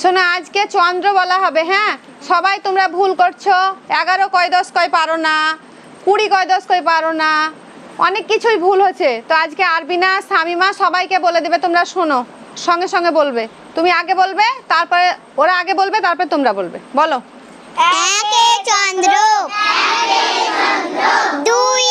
শোনো, আজকে চন্দ্র বলা হবে হ্যাঁ? সবাই তোমরা ভুল করছ। এগারো কয় দশ কয় পারো না, কুড়ি কয় দশ কয় পারো না, অনেক কিছুই ভুল হচ্ছে। তো আজকে আরবিনা স্বামীমা সবাইকে বলে দেবে, তোমরা শোনো, সঙ্গে সঙ্গে বলবে। তুমি আগে বলবে, তারপরে ওরা আগে বলবে, তারপরে তোমরা বলবে। বলো। একে চন্দ্র, দুই